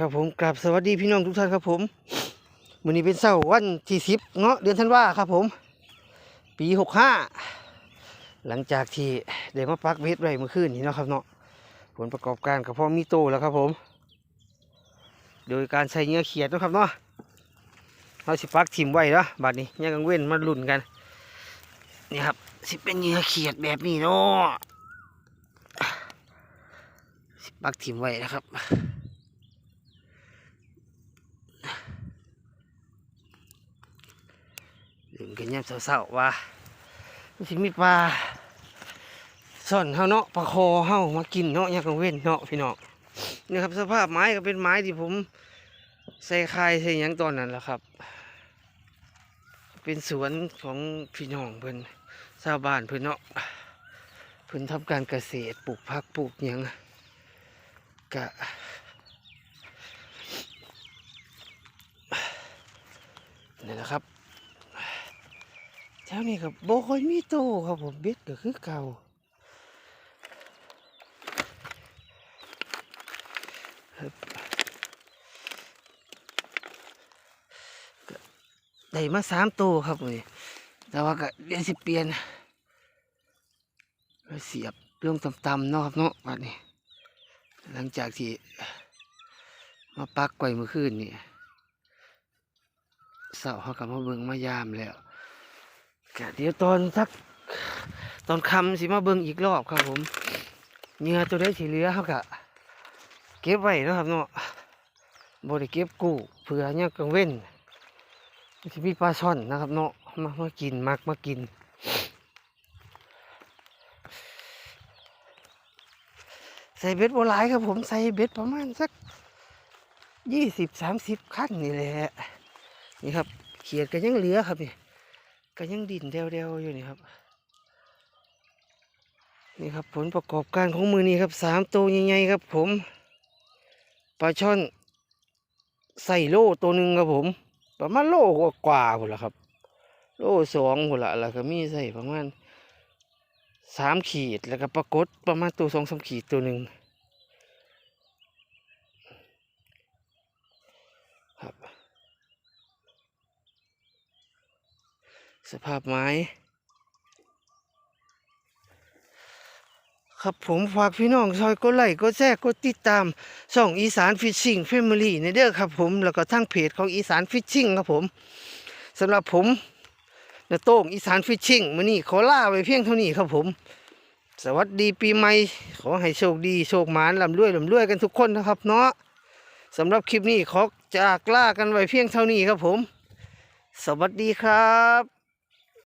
ครับผมกราบสวัสดีพี่น้องทุกท่านครับผมวันนี้เป็นเสาร์วันที่สิบเงาะเดือนธันวาครับผม ปีหกห้าหลังจากที่ได้มาปักเวทไว้เมื่อคืนนี้เนาะครับเนาะผลประกอบการกับพ่อมีโตแล้วครับผม โดยการใช้เหงื่อเขียดนะครับเนาะเราสิปักถิ่มไว้เนาะบัดนี้ยังกังเว้นมาลุ่นกันนี่ครับสิเป็นเหงื่อเขียดแบบนี้เนาะสิปักถิ่มไว้นะครับ ลืมกันยามเศร้าๆว่าสิมีปลาซ่อนเฮาเนาะปลาคอเฮามากินเนาะยามกลางเว้นเนาะพี่น้องนี่ครับสภาพไม้ก็เป็นไม้ที่ผมใส่คายใส่ยังตอนนั้นแหละครับ เป็นสวนของพี่น้องเพิ่นชาวบ้านเพิ่นเนาะเพิ่นทำการเกษตรปลูกผักปลูกยังกะนี่แหละครับ แถวนี้ครับบ่ค่อยมีโตครับผมเบ็ดก็คือเก่าได้มาสามโตครับนี่แต่ว่าก็เดี๋ยวสิเปลี่ยนแล้วเสียบลงต่ำๆเนาะครับเนาะบัดนี้ หลังจากที่มาปักไว้เมื่อคืนนี่เสาเขากลับมาเบิ่งมายามแล้ว เดี๋ยวตอนสักตอนคำสิมาเบิ่งอีกรอบครับผมเหงื่อตัวได้สีเหลือเขากะเก็บไว้นะครับเนาะบริเก็บกู้เผื่อเนี่ยกังเว้นที่มีปลาช่อนนะครับ เนาะมามากินมักมากินใส่เบ็ดโบหลายครับผมใส่เบ็ดประมาณสักยี่สิบสามสิบขั้นนี่แหละนี่ครับเขียดก็ยังเหลือครับนี่ ก็ยังดินเดวๆอยู่นี่ครับ นี่ครับผลประกอบการของมือนี้ครับสามตัวใหญ่ๆครับ ผมปลาช่อนใส่โล่ตัวหนึ่งครับผม ประมาณโลกว่าๆหมดละครับ โลสองหมดละแล้วก็มีใส่ประมาณสามขีดแล้วก็ปรากฏประมาณตัวสองสามขีดตัวหนึ่งครับ สภาพไม้ ครับผมฝากพี่น้องซอยกดไลค์กดแชร์กดติดตามช่องอีสานฟิชชิ่งแฟมิลี่ในเด้อครับผมแล้วก็ทั้งเพจของอีสานฟิชชิ่งครับผมสำหรับผมนาโต้งอีสานฟิชชิ่งมื้อนี้ขอลาไว้เพียงเท่านี้ครับผม สวัสดีปีใหม่ ขอให้โชคดีโชคหมานลำรวยลำรวยกันทุกคนนะครับเนาะสำหรับคลิปนี้ขอจากลากันไว้เพียงเท่านี้ครับผม สวัสดีครับ